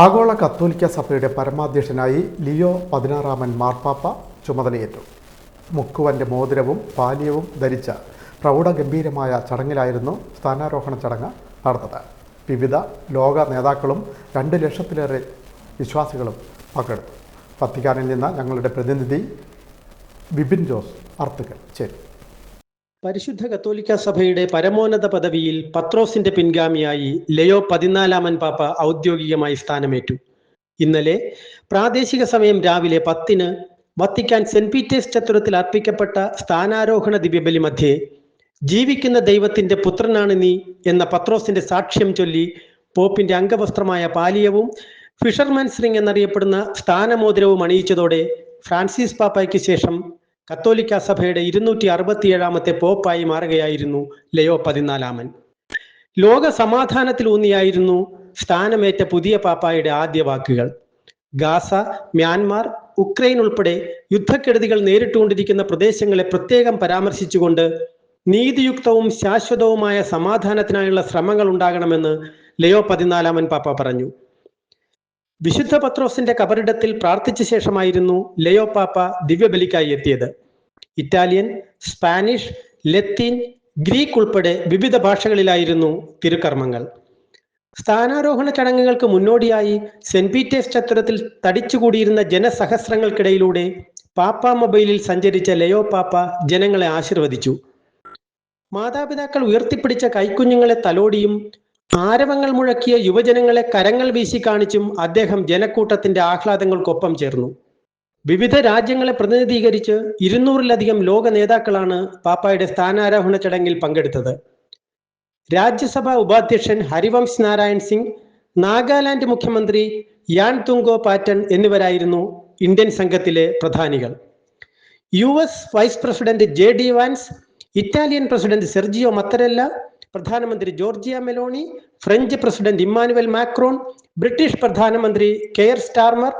ആഗോള കത്തോലിക്ക സഭയുടെ പരമാധ്യക്ഷനായി ലിയോ പതിനാറാമൻ മാർപ്പാപ്പ ചുമതലയേറ്റു. മുക്കുവന്റെ മോതിരവും പാലിയവും ധരിച്ച പ്രൗഢഗംഭീരമായ ചടങ്ങിലായിരുന്നു സ്ഥാനാരോഹണ ചടങ്ങ് നടന്നത്. വിവിധ ലോക നേതാക്കളും രണ്ട് ലക്ഷത്തിലേറെ വിശ്വാസികളും പങ്കെടുത്തു. വത്തിക്കാനിൽ നിന്ന് ഞങ്ങളുടെ പ്രതിനിധി വിപിൻ ജോസ് അർത്തുകൾ ചേരും. പരിശുദ്ധ കത്തോലിക്ക സഭയുടെ പരമോന്നത പദവിയിൽ പത്രോസിന്റെ പിൻഗാമിയായി ലയോ പതിനാലാമൻ പാപ്പ ഔദ്യോഗികമായി സ്ഥാനമേറ്റു. ഇന്നലെ പ്രാദേശിക സമയം രാവിലെ പത്തിന് വത്തിക്കാൻ സെന്റ് പീറ്റേഴ്സ് ചത്തുരത്തിൽ അർപ്പിക്കപ്പെട്ട സ്ഥാനാരോഹണ ദിവ്യബലി മധ്യേ ജീവിക്കുന്ന ദൈവത്തിന്റെ പുത്രനാണ് നീ എന്ന പത്രോസിന്റെ സാക്ഷ്യം ചൊല്ലി പോപ്പിന്റെ അംഗവസ്ത്രമായ പാലിയവും ഫിഷർമാൻസ് റിംഗ് എന്നറിയപ്പെടുന്ന സ്ഥാനമോതിരവും അണിയിച്ചതോടെ ഫ്രാൻസിസ് പാപ്പയ്ക്ക് ശേഷം കത്തോലിക്ക സഭയുടെ ഇരുന്നൂറ്റി അറുപത്തിയേഴാമത്തെ പോപ്പായി മാറുകയായിരുന്നു ലയോ പതിനാലാമൻ. ലോക സമാധാനത്തിൽ ഊന്നിയായിരുന്നു സ്ഥാനമേറ്റ പുതിയ പാപ്പായുടെ ആദ്യ വാക്കുകൾ. ഗാസ മ്യാൻമാർ ഉക്രൈൻ ഉൾപ്പെടെ യുദ്ധക്കെടുതികൾ നേരിട്ടുകൊണ്ടിരിക്കുന്ന പ്രദേശങ്ങളെ പ്രത്യേകം പരാമർശിച്ചുകൊണ്ട് നീതിയുക്തവും ശാശ്വതവുമായ സമാധാനത്തിനായുള്ള ശ്രമങ്ങൾ ഉണ്ടാകണമെന്ന് ലയോ പതിനാലാമൻ പാപ്പ പറഞ്ഞു. വിശുദ്ധ പത്രോസിന്റെ കബറിടത്തിൽ പ്രാർത്ഥിച്ച ശേഷമായിരുന്നു ലയോ പാപ്പ ദിവ്യബലിക്കായി എത്തിയത്. ഇറ്റാലിയൻ സ്പാനിഷ് ലത്തീൻ ഗ്രീക്ക് ഉൾപ്പെടെ വിവിധ ഭാഷകളിലായിരുന്നു തിരുക്കർമ്മങ്ങൾ. സ്ഥാനാരോഹണ ചടങ്ങുകൾക്ക് മുന്നോടിയായി സെന്റ് പീറ്റേഴ്സ് ചത്വരത്തിൽ തടിച്ചുകൂടിയിരുന്ന ജനസഹസ്രങ്ങൾക്കിടയിലൂടെ പാപ്പ മൊബൈലിൽ സഞ്ചരിച്ച ലയോ പാപ്പ ജനങ്ങളെ ആശീർവദിച്ചു. മാതാപിതാക്കൾ ഉയർത്തിപ്പിടിച്ച കൈക്കുഞ്ഞുങ്ങളെ തലോടിയും ആരവങ്ങൾ മുഴക്കിയ യുവജനങ്ങളെ കരങ്ങൾ വീശി കാണിച്ചും അദ്ദേഹം ജനക്കൂട്ടത്തിന്റെ ആഹ്ലാദങ്ങൾക്കൊപ്പം ചേർന്നു. വിവിധ രാജ്യങ്ങളെ പ്രതിനിധീകരിച്ച് ഇരുന്നൂറിലധികം ലോക നേതാക്കളാണ് പാപ്പായുടെ സ്ഥാനാരോഹണ ചടങ്ങിൽ പങ്കെടുത്തത്. രാജ്യസഭാ ഉപാധ്യക്ഷൻ ഹരിവംശ് നാരായൺ സിംഗ് നാഗാലാൻഡ് മുഖ്യമന്ത്രി യാൻ തുങ്കോ പാറ്റൺ എന്നിവരായിരുന്നു ഇന്ത്യൻ സംഘത്തിലെ പ്രധാനികൾ. U S vice president J D Vance Italian president Sergio Mattarella പ്രധാനമന്ത്രി Giorgia Meloni French president Emmanuel Macron British പ്രധാനമന്ത്രി കെയർ സ്റ്റാർമർ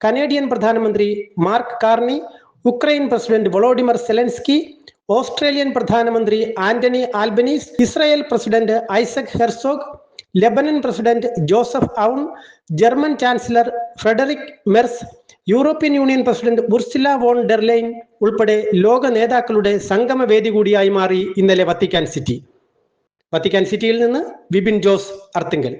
കനേഡിയൻ പ്രധാനമന്ത്രി Mark Carney Ukraine president Volodymyr Zelensky Australian പ്രധാനമന്ത്രി Anthony Albanese Israel president Isaac Herzog Lebanon president Joseph Aoun German chancellor Friedrich Merz European Union president Ursula von der Leyen ഉൾപ്പെടെ ലോക നേതാക്കളുടെ സംഗമവേദി കൂടിയായി മാറി ഇന്നലെ Vatican city. Vatican സിറ്റിയിൽ നിന്ന് വിപിൻ ജോസ് അർത്തിങ്കൽ.